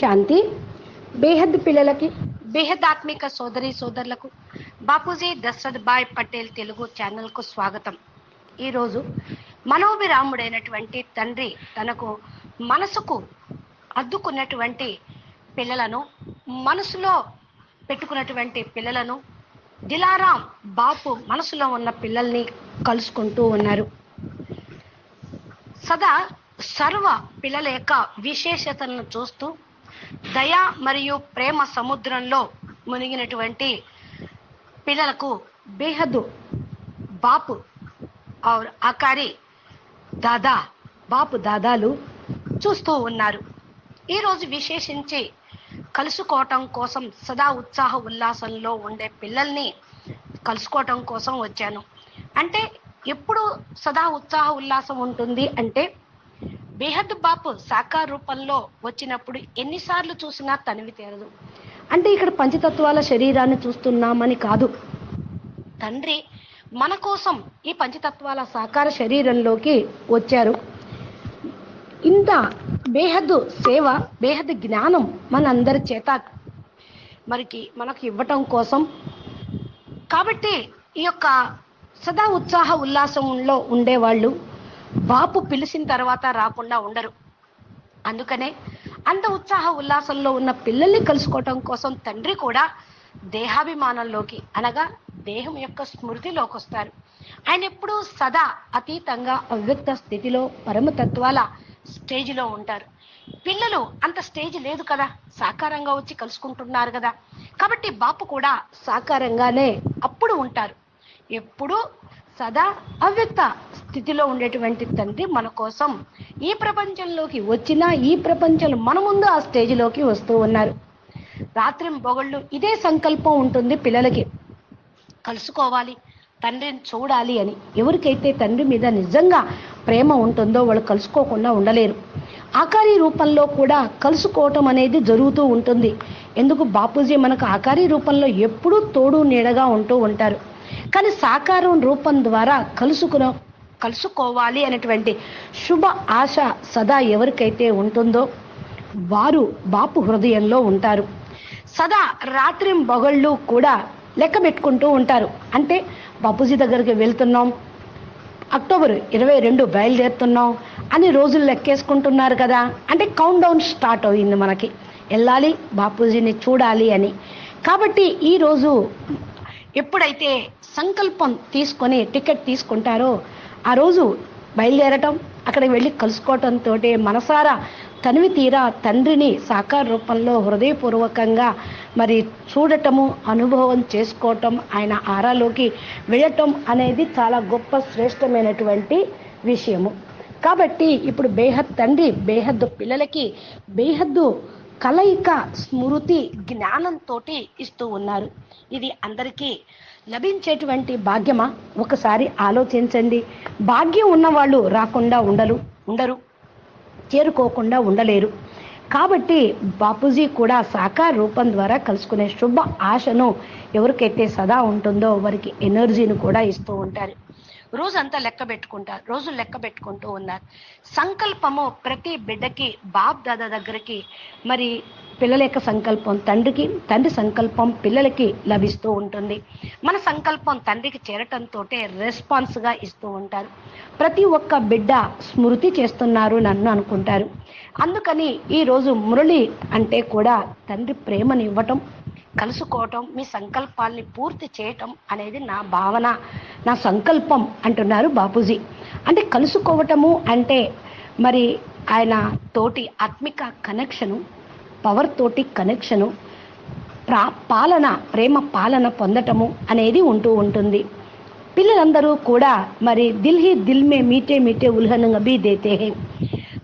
శాంతి. బేహద్ పిల్లలకి బేహద్ ఆత్మిక సోదరి సోదరులకు బాపూజీ దశరథ్ భాయ్ పటేల్ తెలుగు ఛానల్కు స్వాగతం. ఈరోజు మనోభిరాముడైనటువంటి తండ్రి తనకు మనసుకు అద్దుకున్నటువంటి పిల్లలను మనసులో పెట్టుకున్నటువంటి పిల్లలను దిలారాం బాపు మనసులో ఉన్న పిల్లల్ని కలుసుకుంటూ ఉన్నారు. సదా సర్వ పిల్లల యొక్క విశేషతలను చూస్తూ దయ మరియు ప్రేమ సముద్రంలో మునిగినటువంటి పిల్లలకు బేహద్దు బాపు ఔర్ అకారి దాదా బాపు దాదాలు చూస్తూ ఉన్నారు. ఈరోజు విశేషించి కలుసుకోవటం కోసం సదా ఉత్సాహ ఉల్లాసంలో ఉండే పిల్లల్ని కలుసుకోవటం కోసం వచ్చాను. అంటే ఎప్పుడు సదా ఉత్సాహ ఉల్లాసం ఉంటుంది అంటే బేహద్ బాపు సాకార రూపంలో వచ్చినప్పుడు ఎన్నిసార్లు చూసినా తనివి తీరదు. అంటే ఇక్కడ పంచతత్వాల శరీరాన్ని చూస్తున్నామని కాదు. తండ్రి మన కోసం ఈ పంచతత్వాల సాకార శరీరంలోకి వచ్చారు. ఇంత బేహద్దు సేవ బేహద్దు జ్ఞానం మనందరి చేత మరికి మనకు ఇవ్వటం కోసం. కాబట్టి ఈ యొక్క సదా ఉత్సాహ ఉల్లాసంలో ఉండేవాళ్ళు బాపు పిలిచిన తర్వాత రాకుండా ఉండరు. అందుకనే అంత ఉత్సాహ ఉల్లాసంలో ఉన్న పిల్లల్ని కలుసుకోవటం కోసం తండ్రి కూడా దేహాభిమానంలోకి అనగా దేహం యొక్క స్మృతిలోకి వస్తారు. ఆయన ఎప్పుడూ సదా అతీతంగా అవ్యక్త స్థితిలో పరమతత్వాల స్టేజిలో ఉంటారు. పిల్లలు అంత స్టేజ్ లేదు కదా సాకారంగా వచ్చి కలుసుకుంటున్నారు కదా. కాబట్టి బాపు కూడా సాకారంగానే అప్పుడు ఉంటారు. ఎప్పుడూ సదా అవ్యక్త స్థితిలో ఉండేటువంటి తండ్రి మన కోసం. ఈ ప్రపంచంలోకి వచ్చినా ఈ ప్రపంచంలో మన ముందు ఆ స్టేజ్లోకి వస్తూ ఉన్నారు. రాత్రి బొగళ్ళు ఇదే సంకల్పం ఉంటుంది పిల్లలకి. కలుసుకోవాలి తండ్రిని చూడాలి అని ఎవరికైతే తండ్రి మీద నిజంగా ప్రేమ ఉంటుందో వాళ్ళు కలుసుకోకుండా ఉండలేరు. ఆకారి రూపంలో కూడా కలుసుకోవటం అనేది జరుగుతూ ఉంటుంది. ఎందుకు? బాపూజీ మనకు ఆకారి రూపంలో ఎప్పుడూ తోడు నీడగా ఉంటూ ఉంటారు. కానీ సాకారం రూపం ద్వారా కలుసుకున కలుసుకోవాలి అనేటువంటి శుభ ఆశ సదా ఎవరికైతే ఉంటుందో వారు బాపు హృదయంలో ఉంటారు. సదా రాత్రి బొగళ్ళు కూడా లెక్క పెట్టుకుంటూ ఉంటారు. అంటే బాపూజీ దగ్గరికి వెళ్తున్నాం అక్టోబర్ ఇరవై రెండు బయలుదేరుతున్నాం అని రోజులు లెక్కేసుకుంటున్నారు కదా. అంటే కౌంట్ డౌన్ స్టార్ట్ అయింది మనకి. వెళ్ళాలి బాపూజీని చూడాలి అని. కాబట్టి ఈరోజు ఎప్పుడైతే సంకల్పం తీసుకొని టికెట్ తీసుకుంటారో ఆ రోజు బయలుదేరటం అక్కడికి వెళ్ళి కలుసుకోవటంతో మనసారా తనివి తీరా తండ్రిని సాకార రూపంలో హృదయపూర్వకంగా మరి చూడటము అనుభవం చేసుకోవటం ఆయన ఆరాలోకి వెళ్ళటం అనేది చాలా గొప్ప శ్రేష్టమైనటువంటి విషయము. కాబట్టి ఇప్పుడు బేహద్ తండ్రి బేహద్దు పిల్లలకి బేహద్దు కలయిక స్మృతి జ్ఞానంతో ఇస్తూ ఉన్నారు. ఇది అందరికీ లభించేటువంటి భాగ్యమా? ఒకసారి ఆలోచించండి. భాగ్యం ఉన్నవాళ్ళు రాకుండా ఉండరు ఉండరు చేరుకోకుండా ఉండలేరు. కాబట్టి బాపూజీ కూడా సాకార రూపం ద్వారా కలుసుకునే శుభ ఆశను ఎవరికైతే సదా ఉంటుందో వారికి ఎనర్జీని కూడా ఇస్తూ ఉంటారు. రోజంతా లెక్క పెట్టుకుంటారు రోజు లెక్క పెట్టుకుంటూ ఉన్నారు సంకల్పము ప్రతి బిడ్డకి బాప్ దాదా దగ్గరికి మరి పిల్లల యొక్క సంకల్పం తండ్రికి తండ్రి సంకల్పం పిల్లలకి లభిస్తూ ఉంటుంది. మన సంకల్పం తండ్రికి చేరటంతో రెస్పాన్స్గా ఇస్తూ ఉంటారు. ప్రతి ఒక్క బిడ్డ స్మృతి చేస్తున్నారు నన్ను అనుకుంటారు. అందుకని ఈరోజు మురళి అంటే కూడా తండ్రి ప్రేమని ఇవ్వటం కలుసుకోవటం మీ సంకల్పాల్ని పూర్తి చేయటం అనేది నా భావన నా సంకల్పం అంటున్నారు బాపూజీ. అంటే కలుసుకోవటము అంటే మరి ఆయన తోటి ఆత్మిక కనెక్షను పవర్ తోటి కనెక్షను ప్రా పాలన ప్రేమ పాలన పొందటము అనేది ఉంటూ ఉంటుంది. పిల్లలందరూ కూడా మరి దిల్హి దిల్మే దిల్ మే మీటే మీటే ఉల్హనంగా బీ దేతే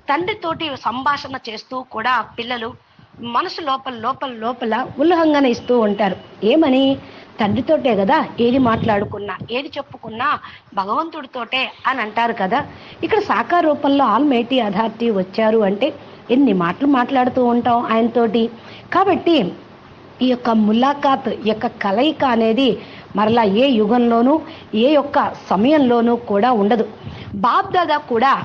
తండ్రితోటి సంభాషణ చేస్తూ కూడా పిల్లలు మనసు లోపల లోపల లోపల ఉల్లంఘన ఇస్తూ ఉంటారు. ఏమని? తండ్రితోటే కదా ఏది మాట్లాడుకున్నా ఏది చెప్పుకున్నా భగవంతుడితోటే అని అంటారు కదా. ఇక్కడ సాకార రూపంలో ఆల్మైటీ అథారిటీ వచ్చారు అంటే ఎన్ని మాటలు మాట్లాడుతూ ఉంటాం ఆయనతోటి. కాబట్టి ఈ యొక్క ములాఖాత్ ఈ యొక్క కలయిక అనేది మరలా ఏ యుగంలోనూ ఏ యొక్క సమయంలోనూ కూడా ఉండదు. బాప్ దాదా కూడా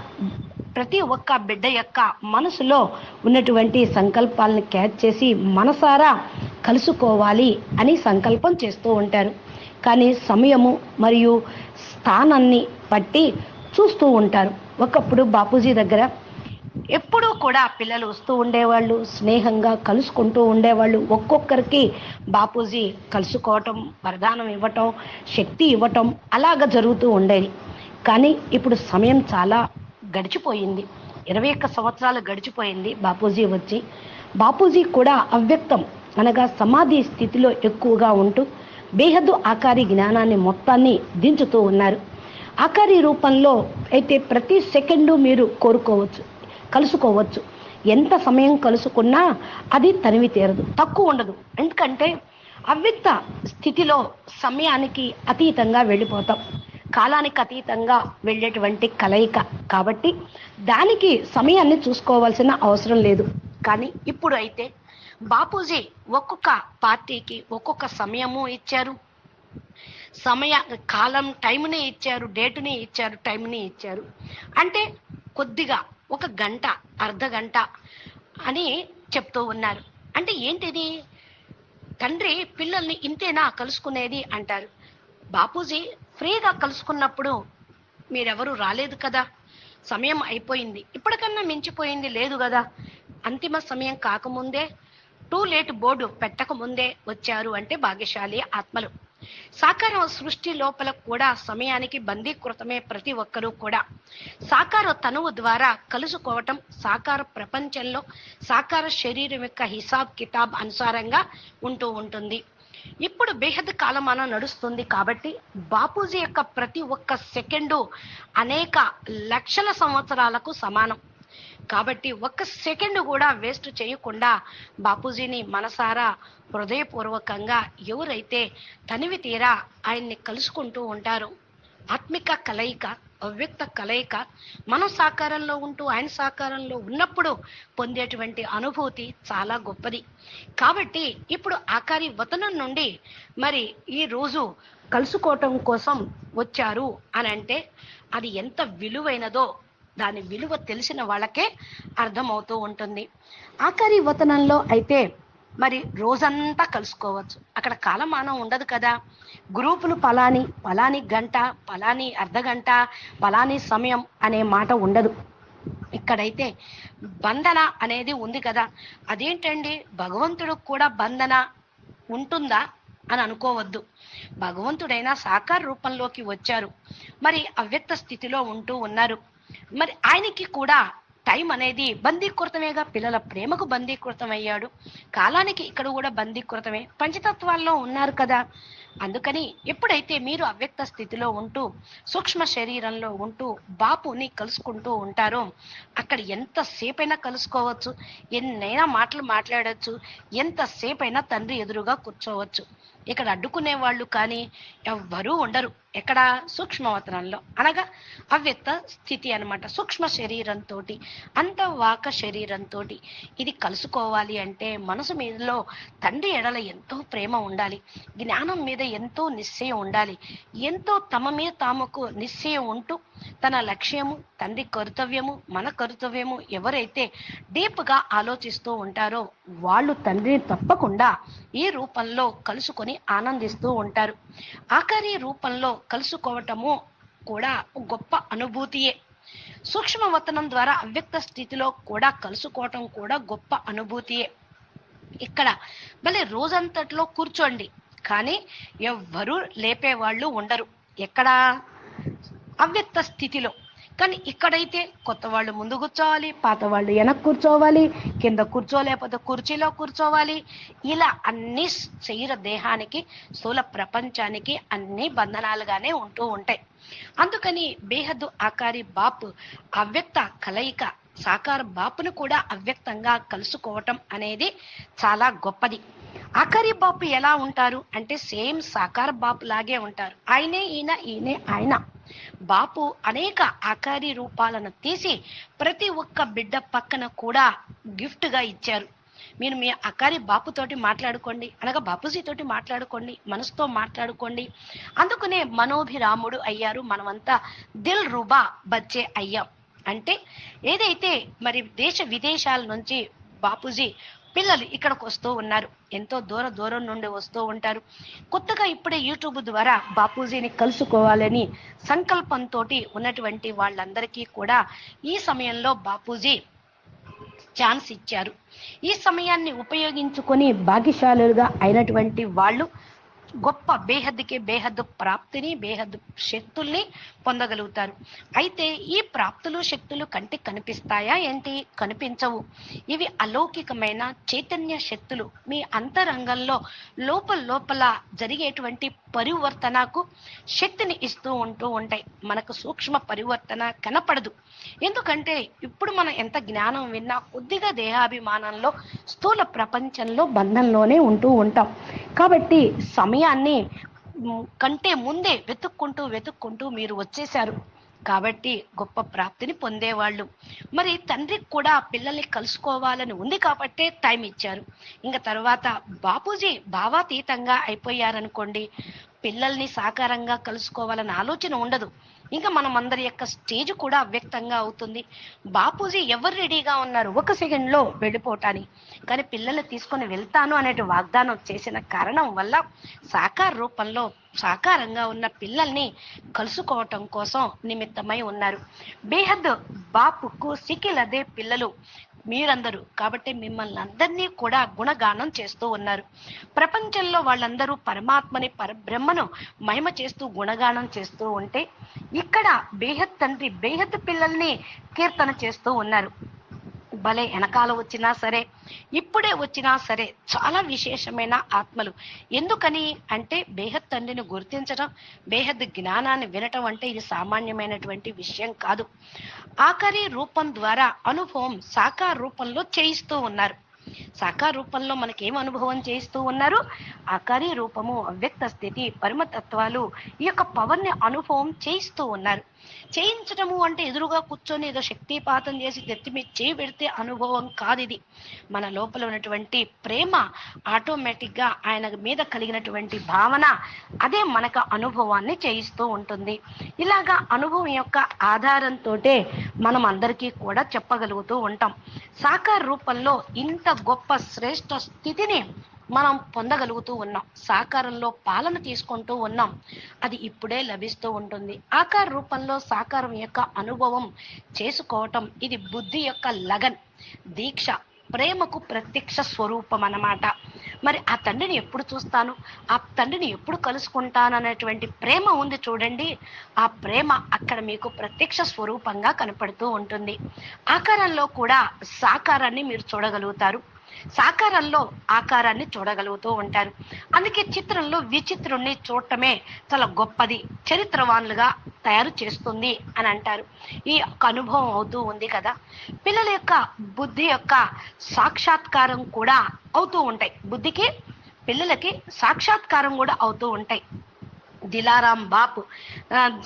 ప్రతి ఒక్క బిడ్డ యొక్క మనసులో ఉన్నటువంటి సంకల్పాలను క్యాచ్ చేసి మనసారా కలుసుకోవాలి అని సంకల్పం చేస్తూ ఉంటారు. కానీ సమయము మరియు స్థానాన్ని బట్టి చూస్తూ ఉంటారు. ఒకప్పుడు బాపూజీ దగ్గర ఎప్పుడూ కూడా పిల్లలు వస్తూ ఉండేవాళ్ళు స్నేహంగా కలుసుకుంటూ ఉండేవాళ్ళు. ఒక్కొక్కరికి బాపూజీ కలుసుకోవటం వరదానం ఇవ్వటం శక్తి ఇవ్వటం అలాగ జరుగుతూ ఉండేది. కానీ ఇప్పుడు సమయం చాలా గడిచిపోయింది. ఇరవై ఒక్క సంవత్సరాలు గడిచిపోయింది బాపూజీ వచ్చి. బాపూజీ కూడా అవ్యక్తం. అనగా సమాధి స్థితిలో ఎక్కువగా ఉంటూ బేహద్దు ఆకారి జ్ఞానాన్ని మొత్తాన్ని దించుతూ ఉన్నారు. ఆకారి రూపంలో అయితే ప్రతి సెకండు మీరు కోరుకోవచ్చు కలుసుకోవచ్చు. ఎంత సమయం కలుసుకున్నా అది తనివి తీరదు తక్కువ ఉండదు. ఎందుకంటే అవ్యక్త స్థితిలో సమయానికి అతీతంగా వెళ్ళిపోతాం. కాలానికి అతీతంగా వెళ్ళేటువంటి కలయిక. కాబట్టి దానికి సమయాన్ని చూసుకోవాల్సిన అవసరం లేదు. కానీ ఇప్పుడు అయితే బాపూజీ ఒక్కొక్క పార్టీకి ఒక్కొక్క సమయము ఇచ్చారు. సమయ కాలం టైంని ఇచ్చారు డేటుని ఇచ్చారు టైంని ఇచ్చారు. అంటే కొద్దిగా ఒక గంట అర్ధ గంట అని చెప్తూ ఉన్నారు. అంటే ఏంటిది? తండ్రి పిల్లల్ని ఇంతేనా కలుసుకునేది అంటారు. బాపూజీ ఫ్రీగా కలుసుకున్నప్పుడు మీరెవరు రాలేదు కదా. సమయం అయిపోయింది. ఇప్పటికన్నా మించిపోయింది లేదు కదా. అంతిమ సమయం కాకముందే టూ లేట్ బోర్డు పెట్టకముందే వచ్చారు అంటే భాగ్యశాలి ఆత్మలు. సాకార సృష్టి లోపల కూడా సమయానికి బందీకృతమే ప్రతి ఒక్కరూ కూడా. సాకార తనువు ద్వారా కలుసుకోవటం సాకార ప్రపంచంలో సాకార శరీరం యొక్క హిసాబ్ కితాబ్ అనుసారంగా ఉంటూ ఉంటుంది. ఇప్పుడు బేహద్ కాలమానం నడుస్తుంది కాబట్టి బాపూజీ యొక్క ప్రతి ఒక్క సెకండు అనేక లక్షల సంవత్సరాలకు సమానం. కాబట్టి ఒక్క సెకండ్ కూడా వేస్ట్ చేయకుండా బాపూజీని మనసారా హృదయపూర్వకంగా ఎవరైతే తనివి తీరా ఆయన్ని కలుసుకుంటూ ఉంటారు ఆత్మిక కలయిక అవ్యక్త కలయిక మనం సాకారంలో ఉంటూ ఆయన సాకారంలో ఉన్నప్పుడు పొందేటువంటి అనుభూతి చాలా గొప్పది. కాబట్టి ఇప్పుడు ఆకారి వతనం నుండి మరి ఈ రోజు కలుసుకోవటం కోసం వచ్చారు అని అంటే అది ఎంత విలువైనదో దాని విలువ తెలిసిన వాళ్ళకే అర్థమవుతూ ఉంటుంది. ఆఖరి వతనంలో అయితే మరి రోజంతా కలుసుకోవచ్చు. అక్కడ కాలమానం ఉండదు కదా. గ్రూపులు పలాని పలాని గంట పలాని అర్ధగంట పలాని సమయం అనే మాట ఉండదు. ఇక్కడైతే బంధన అనేది ఉంది కదా. అదేంటండి? భగవంతుడు కూడా బంధన ఉంటుందా అని అనుకోవద్దు. భగవంతుడైనా సాకార రూపంలోకి వచ్చారు. మరి అవ్యక్త స్థితిలో ఉంటూ ఉన్నారు. మరి ఆయనకి కూడా టైం అనేది బందీకృతమేగా పిల్లల ప్రేమకు బందీకృతం అయ్యాడు కాలానికి ఇక్కడ కూడా బందీకృతమే. పంచతత్వాల్లో ఉన్నారు కదా. అందుకని ఎప్పుడైతే మీరు అవ్యక్త స్థితిలో ఉంటూ సూక్ష్మ శరీరంలో ఉంటూ బాపుని కలుసుకుంటూ ఉంటారో అక్కడ ఎంతసేపైనా కలుసుకోవచ్చు ఎన్నైనా మాటలు మాట్లాడచ్చు ఎంతసేపైనా తండ్రి ఎదురుగా కూర్చోవచ్చు. ఇక్కడ అడ్డుకునే వాళ్ళు కానీ ఎవ్వరూ ఉండరు. ఎక్కడ? సూక్ష్మవతనంలో. అనగా అవ్యక్త స్థితి అనమాట సూక్ష్మ శరీరంతో అంతవాక శరీరంతో ఇది కలుసుకోవాలి అంటే మనసు మీదలో తండ్రి ఎడల ఎంతో ప్రేమ ఉండాలి. జ్ఞానం మీద ఎంతో నిశ్చయం ఉండాలి. ఎంతో తమ మీద తాముకు నిశ్చయం ఉంటూ తన లక్ష్యము తండ్రి కర్తవ్యము మన కర్తవ్యము ఎవరైతే డీప్గా ఆలోచిస్తూ ఉంటారో వాళ్ళు తండ్రిని తప్పకుండా ఈ రూపంలో కలుసుకొని ఆనందిస్తూ ఉంటారు. ఆఖరి రూపంలో కలుసుకోవటము కూడా గొప్ప అనుభూతియే. సూక్ష్మవతనం ద్వారా అవ్యక్త స్థితిలో కూడా కలుసుకోవటం కూడా గొప్ప అనుభూతియే. ఇక్కడ మళ్ళీ రోజంతట్లో కూర్చోండి. కానీ ఎవ్వరూ లేపేవాళ్ళు ఉండరు. ఎక్కడా? అవ్యక్త స్థితిలో. కానీ ఇక్కడైతే కొత్త వాళ్ళు ముందు కూర్చోవాలి పాత వాళ్ళు వెనక్కి కూర్చోవాలి కింద కూర్చోలేకపోతే కుర్చీలో కూర్చోవాలి. ఇలా అన్ని శరీర దేహానికి స్థూల ప్రపంచానికి అన్ని బంధనాలుగానే ఉంటూ ఉంటాయి. అందుకని బేహద్దు ఆకారి బాపు అవ్యక్త కలయిక సాకార బాపును కూడా అవ్యక్తంగా కలుసుకోవటం అనేది చాలా గొప్పది. అఖరి బాపు ఎలా ఉంటారు అంటే సేమ్ సాకార బాపు లాగే ఉంటారు. ఆయనే ఈయన ఈయనే ఆయన. బాపు అనేక ఆకారి రూపాలను తీసి ప్రతి ఒక్క బిడ్డ పక్కన కూడా గిఫ్ట్గా ఇచ్చారు. మీరు మీ అకారి బాపుతోటి మాట్లాడుకోండి అనగా బాపుజీ తోటి మాట్లాడుకోండి మనసుతో మాట్లాడుకోండి. అందుకనే మనోభిరాముడు అయ్యారు మనమంతా దిల్ రుబా బచ్చే అయ్యాం. అంటే ఏదైతే మరి దేశ విదేశాల నుంచి బాపూజీ పిల్లలు ఇక్కడికి వస్తూ ఉన్నారు. ఎంతో దూర దూరం నుండి వస్తూ ఉంటారు. కొత్తగా ఇప్పుడే యూట్యూబ్ ద్వారా బాపూజీని కలుసుకోవాలని సంకల్పంతో ఉన్నటువంటి వాళ్ళందరికీ కూడా ఈ సమయంలో బాపూజీ ఛాన్స్ ఇచ్చారు. ఈ సమయాన్ని ఉపయోగించుకొని భాగ్యశాలులుగా అయినటువంటి వాళ్ళు గొప్ప బేహద్దుకి బేహద్దు ప్రాప్తిని బేహద్దు శక్తుల్ని పొందగలుగుతారు. అయితే ఈ ప్రాప్తులు శక్తులు కంటికి కనిపిస్తాయా ఏంటి? కనిపించవు. ఇవి అలౌకికమైన చైతన్య శక్తులు. మీ అంతరంగంలో లోపల లోపల జరిగేటువంటి పరివర్తనకు శక్తిని ఇస్తూ ఉంటూ ఉంటాయి. మనకు సూక్ష్మ పరివర్తన కనపడదు. ఎందుకంటే ఇప్పుడు మనం ఎంత జ్ఞానం విన్నా కొద్దిగా దేహాభిమానంలో స్థూల ప్రపంచంలో బంధంలోనే ఉంటూ ఉంటాం. కాబట్టి సమయాన్ని కంటే ముందే వెతుక్కుంటూ వెతుక్కుంటూ మీరు వచ్చేశారు. కాబట్టి గొప్ప ప్రాప్తిని పొందేవాళ్ళు. మరి తండ్రికి కూడా పిల్లల్ని కలుసుకోవాలని ఉంది కాబట్టే టైం ఇచ్చారు. ఇంకా తర్వాత బాపూజీ భావాతీతంగా అయిపోయారనుకోండి. పిల్లల్ని సాకారంగా కలుసుకోవాలన్న ఆలోచన ఉండదు. ఇంకా మనం అందరి యొక్క స్టేజ్ కూడా అవ్యక్తంగా అవుతుంది. బాపూజీ ఎవరు రెడీగా ఉన్నారు? ఒక సెకండ్లో వెళ్ళిపోవటానికి కానీ పిల్లలు తీసుకొని వెళ్తాను అనే వాగ్దానం చేసిన కారణం వల్ల సాకార రూపంలో సాకారంగా ఉన్న పిల్లల్ని కలుసుకోవటం కోసం నిమిత్తమై ఉన్నారు. బేహద్ బాపుకు సికిలదే పిల్లలు. మీరందరూ. కాబట్టి మిమ్మల్ని అందరినీ కూడా గుణగానం చేస్తూ ఉన్నారు. ప్రపంచంలో వాళ్ళందరూ పరమాత్మని పరబ్రహ్మను మహిమ చేస్తూ గుణగానం చేస్తూ ఉంటే ఇక్కడ బేహత్ తండ్రి బేహత్ పిల్లల్ని కీర్తన చేస్తూ ఉన్నారు. భలే వెనకాల వచ్చినా సరే ఇప్పుడే వచ్చినా సరే చాలా విశేషమైన ఆత్మలు. ఎందుకని అంటే బేహద్ తండ్రిని గుర్తించడం బేహద్ జ్ఞానాన్ని వినటం అంటే ఇది సామాన్యమైనటువంటి విషయం కాదు. ఆఖరి రూపం ద్వారా అనుభవం సాకార రూపంలో చేయిస్తూ ఉన్నారు. సాకార రూపంలో మనకి అనుభవం చేయిస్తూ ఉన్నారు? ఆకారి రూపము అవ్యక్త స్థితి పరమతత్వాలు ఈ యొక్క పవర్ని అనుభవం చేయిస్తూ ఉన్నారు. చేయించడము అంటే ఎదురుగా కూర్చొని ఏదో శక్తిపాతం చేసి తెత్తి మీద చేయి పెడితే అనుభవం కాదు ఇది. మన లోపల ఉన్నటువంటి ప్రేమ ఆటోమేటిక్గా ఆయన మీద కలిగినటువంటి భావన అదే మనకు అనుభవాన్ని చేయిస్తూ ఉంటుంది. ఇలాగా అనుభవం యొక్క ఆధారంతో మనం అందరికీ కూడా చెప్పగలుగుతూ ఉంటాం. సాకార రూపంలో ఇంత గొప్ప శ్రేష్ఠ స్థితిని మనం పొందగలుగుతూ ఉన్నాం. సాకారంలో పాలన తీసుకుంటూ ఉన్నాం. అది ఇప్పుడే లభిస్తూ ఉంటుంది. ఆకార రూపంలో సాకారం యొక్క అనుభవం చేసుకోవటం ఇది బుద్ధి యొక్క లగన్ దీక్ష ప్రేమకు ప్రత్యక్ష స్వరూపం అన్నమాట. మరి ఆ తండ్రిని ఎప్పుడు చూస్తాను? ఆ తండ్రిని ఎప్పుడు కలుసుకుంటాను అనేటువంటి ప్రేమ ఉంది చూడండి. ఆ ప్రేమ అక్కడ మీకు ప్రత్యక్ష స్వరూపంగా కనపడుతూ ఉంటుంది. ఆకారంలో కూడా సాకారాన్ని మీరు చూడగలుగుతారు. సాకారంలో ఆకారాన్ని చూడగలుగుతూ ఉంటారు. అందుకే చిత్రంలో విచిత్రుణ్ణి చూడటమే చాలా గొప్పది. చరిత్రవాన్లుగా తయారు చేస్తుంది అని అంటారు. ఈ యొక్క అనుభవం అవుతూ ఉంది కదా. పిల్లల యొక్క బుద్ధి యొక్క సాక్షాత్కారం కూడా అవుతూ ఉంటాయి. బుద్ధికి పిల్లలకి సాక్షాత్కారం కూడా అవుతూ ఉంటాయి. దిలారాం బాపు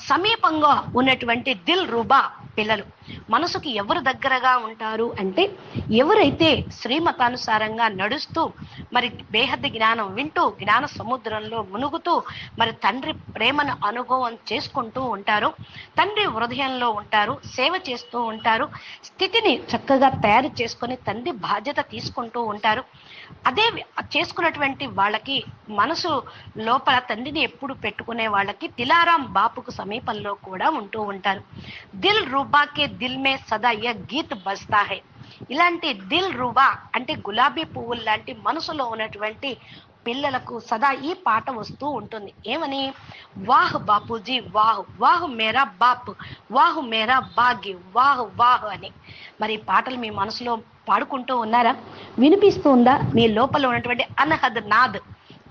సమీపంగా ఉన్నటువంటి దిల్ రూబా పిల్లలు. మనసుకి ఎవరు దగ్గరగా ఉంటారు అంటే ఎవరైతే శ్రీమతానుసారంగా నడుస్తూ మరి బేహద్ది జ్ఞానం వింటూ జ్ఞాన సముద్రంలో మునుగుతూ మరి తండ్రి ప్రేమను అనుభవం చేసుకుంటూ ఉంటారు తండ్రి హృదయంలో ఉంటారు సేవ చేస్తూ ఉంటారు స్థితిని చక్కగా తయారు చేసుకొని తండ్రి బాధ్యత తీసుకుంటూ ఉంటారు. అదే చేసుకున్నటువంటి వాళ్ళకి మనసు లోపల తండ్రిని ఎప్పుడు పెట్టు పట్టుకునే వాళ్ళకి తిలారాం బాపుకు సమీపంలో కూడా ఉంటూ ఉంటారు. దిల్ రూబాకే దిల్ మే సదా య గీత్ బస్తా హై. ఇలాంటి దిల్ రూబా అంటే గులాబీ పువ్వులు లాంటి మనసులో ఉన్నటువంటి పిల్లలకు సదా ఈ పాట వస్తూ ఉంటుంది. ఏమని? వాహ్ బాపూజీ వాహ్ వాహ్ మేరా బాప్ వాహ్ మేరా భాగ్య వాహ్ వాహ్ అని. మరి పాటలు మీ మనసులో పాడుకుంటూ ఉన్నారా? వినిపిస్తుందా మీ లోపల ఉన్నటువంటి అనహద్ నాద్.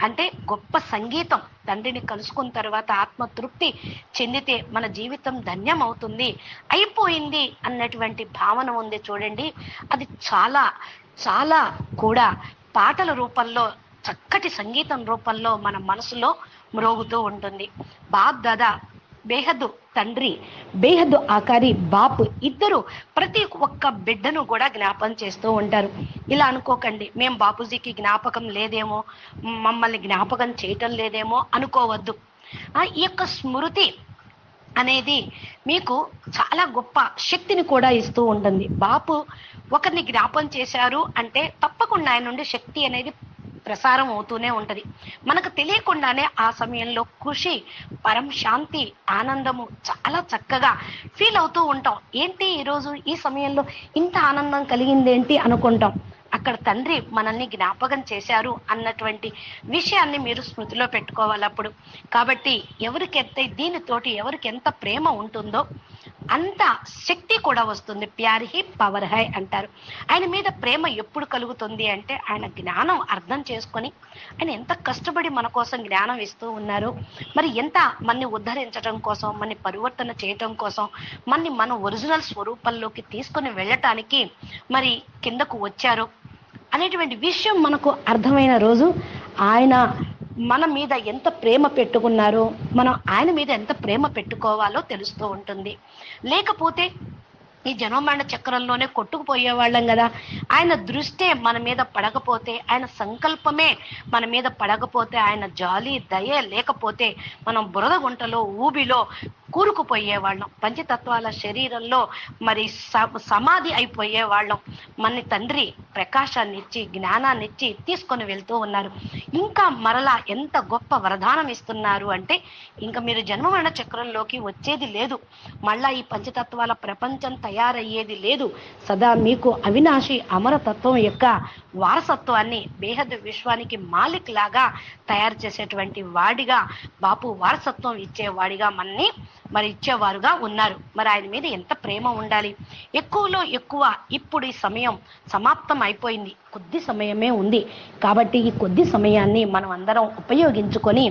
అంటే గొప్ప సంగీతం. తండ్రిని కలుసుకున్న తర్వాత ఆత్మతృప్తి చెందితే మన జీవితం ధన్యం అవుతుంది. అయిపోయింది అన్నటువంటి భావన ఉంది చూడండి. అది చాలా చాలా కూడా పాటల రూపంలో చక్కటి సంగీతం రూపంలో మన మనసులో మ్రోగుతూ ఉంటుంది. బాప్ దాదా బేహద్దు తండ్రి బేహద్దు ఆకారి బాపు ఇద్దరు ప్రతి ఒక్క బిడ్డను కూడా జ్ఞాపకం చేస్తూ ఉంటారు. ఇలా అనుకోకండి మేము బాపూజీకి జ్ఞాపకం లేదేమో మమ్మల్ని జ్ఞాపకం చేయటం లేదేమో అనుకోవద్దు. ఆ ఈ యొక్క స్మృతి అనేది మీకు చాలా గొప్ప శక్తిని కూడా ఇస్తూ ఉంటుంది. బాపు ఒకరిని జ్ఞాపం చేశారు అంటే తప్పకుండా ఆయన నుండి శక్తి అనేది ప్రసారం అవుతూనే ఉంటది. మనకు తెలియకుండానే ఆ సమయంలో ఖుషి పరం శాంతి ఆనందము చాలా చక్కగా ఫీల్ అవుతూ ఉంటాం. ఏంటి ఈరోజు ఈ సమయంలో ఇంత ఆనందం కలిగిందేంటి అనుకుంటాం. అక్కడ తండ్రి మనల్ని జ్ఞాపకం చేశారు అన్నటువంటి విషయాన్ని మీరు స్మృతిలో పెట్టుకోవాలి అప్పుడు కాబట్టి ఎవరికెంత దీనితోటి ఎవరికి ఎంత ప్రేమ ఉంటుందో అంత శక్తి కూడా వస్తుంది. ప్యార్ హీ పవర్ హై అంటారు. ఆయన మీద ప్రేమ ఎప్పుడు కలుగుతుంది అంటే ఆయన జ్ఞానం అర్థం చేసుకొని ఆయన ఎంత కష్టపడి మన కోసం జ్ఞానం ఇస్తూ ఉన్నారు. మరి ఎంత మన్ని ఉద్ధరించడం కోసం మన్ని పరివర్తన చేయటం కోసం మన్ని మన ఒరిజినల్ స్వరూపంలోకి తీసుకొని వెళ్ళటానికి మరి కిందకు వచ్చారు. అనేటువంటి విషయం మనకు అర్థమైన రోజు. ఆయన మన మీద ఎంత ప్రేమ పెట్టుకున్నారో మనం ఆయన మీద ఎంత ప్రేమ పెట్టుకోవాలో తెలుస్తూ ఉంటుంది. లేకపోతే ఈ జనోమరణ చక్రంలోనే కొట్టుకుపోయే వాళ్ళం కదా. ఆయన దృష్టే మన మీద పడకపోతే ఆయన సంకల్పమే మన మీద పడకపోతే ఆయన జాలి దయ లేకపోతే మనం బురద గుంటలో ఊబిలో కూరుకుపోయే వాళ్ళం పంచతత్వాల శరీరంలో మరి స- సమాధి అయిపోయే వాళ్ళం మన తండ్రి ప్రకాశాన్ని ఇచ్చి జ్ఞానాన్ని ఇచ్చి తీసుకొని వెళ్తూ ఉన్నారు. ఇంకా మరలా ఎంత గొప్ప వరదానం ఇస్తున్నారు అంటే ఇంకా మీరు జన్మమరణ చక్రంలోకి వచ్చేది లేదు. మళ్ళా ఈ పంచతత్వాల ప్రపంచం తయారయ్యేది లేదు. సదా మీకు అవినాశి అమరతత్వం యొక్క వారసత్వాన్ని బేహద్ విశ్వానికి మాలిక్ లాగా తయారు చేసేటువంటి వాడిగా బాపు వారసత్వం ఇచ్చేవాడిగా మనని మరి ఇచ్చేవారుగా ఉన్నారు. మరి ఆయన మీద ఎంత ప్రేమ ఉండాలి? ఎక్కువలో ఎక్కువ ఇప్పుడు ఈ సమయం సమాప్తం అయిపోయింది కొద్ది సమయమే ఉంది. కాబట్టి ఈ కొద్ది సమయాన్ని మనం అందరం ఉపయోగించుకొని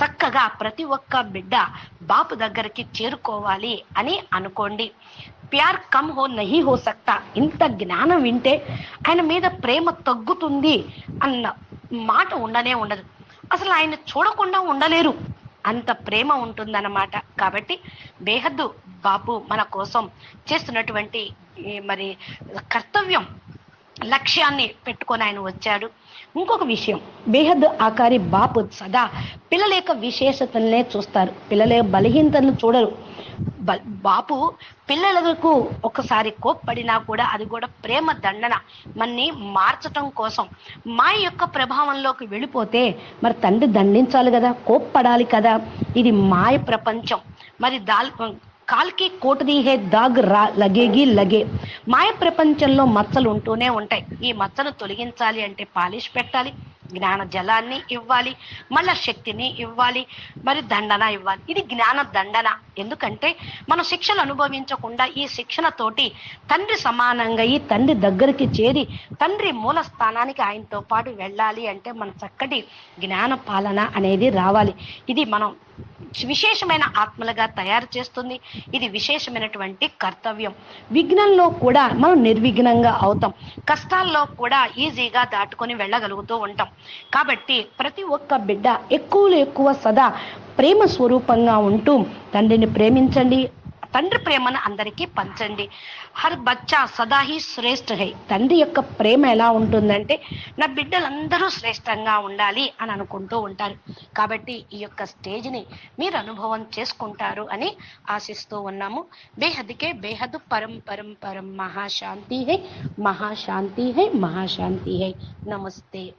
చక్కగా ప్రతి ఒక్క బిడ్డ బాపు దగ్గరికి చేరుకోవాలి అని అనుకోండి. ప్యార్ కమ్ హో నహి హో సక్తా. ఇంత జ్ఞానం వింటే ఆయన మీద ప్రేమ తగ్గుతుంది అన్న మాట ఉండనే ఉండదు. అసలు ఆయన చూడకుండా ఉండలేరు. అంత ప్రేమ ఉంటుందన్నమాట. కాబట్టి బేహద్దు బాపు మన కోసం చేస్తున్నటువంటి మరి కర్తవ్యం లక్ష్యాన్ని పెట్టుకొని ఆయన వచ్చాడు. ఇంకొక విషయం బేహద్ ఆకారి బాపు సదా పిల్లల యొక్క విశేషతలనే చూస్తారు. పిల్లల యొక్క బలహీనతలను చూడరు. బ- బాపు పిల్లలకు ఒకసారి కోప్పడినా కూడా అది కూడా ప్రేమ దండన. మన్ని మార్చటం కోసం మా యొక్క ప్రభావంలోకి వెళ్ళిపోతే మరి తండ్రి దండించాలి కదా కోప్పడాలి కదా. ఇది మాయ ప్రపంచం. మరి దాల్ కాల్కి కోటది హే దాగ్ రా లగేగి లగే. మాయ ప్రపంచంలో మచ్చలు ఉంటూనే ఉంటాయి. ఈ మచ్చను తొలగించాలి అంటే పాలిష్ పెట్టాలి. జ్ఞాన జలాన్ని ఇవ్వాలి మళ్ళా శక్తిని ఇవ్వాలి మరి దండన ఇవ్వాలి. ఇది జ్ఞాన దండన. ఎందుకంటే మనం శిక్షలు అనుభవించకుండా ఈ శిక్షణతోటి తండ్రి సమానంగా ఈ తండ్రి దగ్గరికి చేరి తండ్రి మూల స్థానానికి ఆయనతో పాటు వెళ్ళాలి అంటే మన చక్కటి జ్ఞాన పాలన అనేది రావాలి. ఇది మనం విశేషమైన ఆత్మలుగా తయారు చేస్తుంది. ఇది విశేషమైనటువంటి కర్తవ్యం. విఘ్నంలో కూడా మనం నిర్విఘ్నంగా అవుతాం. కష్టాల్లో కూడా ఈజీగా దాటుకొని వెళ్ళగలుగుతూ ఉంటాం. కాబట్టి ప్రతి ఒక్క బిడ్డ ఎక్కువలో ఎక్కువ సదా ప్రేమ స్వరూపంగా ఉంటూ తండ్రిని ప్రేమించండి తండ్రి ప్రేమను అందరికీ పంచండి. హర్ బచ్చా సదాహి శ్రేష్ఠ హై. తండ్రి యొక్క ప్రేమ ఎలా ఉంటుందంటే నా బిడ్డలందరూ శ్రేష్టంగా ఉండాలి అని అనుకుంటూ ఉంటారు. కాబట్టి ఈ యొక్క స్టేజ్ని మీరు అనుభవం చేసుకుంటారు అని ఆశిస్తూ ఉన్నాము. బేహద్కే బేహద్ పరం పరం పరం. మహాశాంతి హై మహాశాంతి హై మహాశాంతి హై. నమస్తే.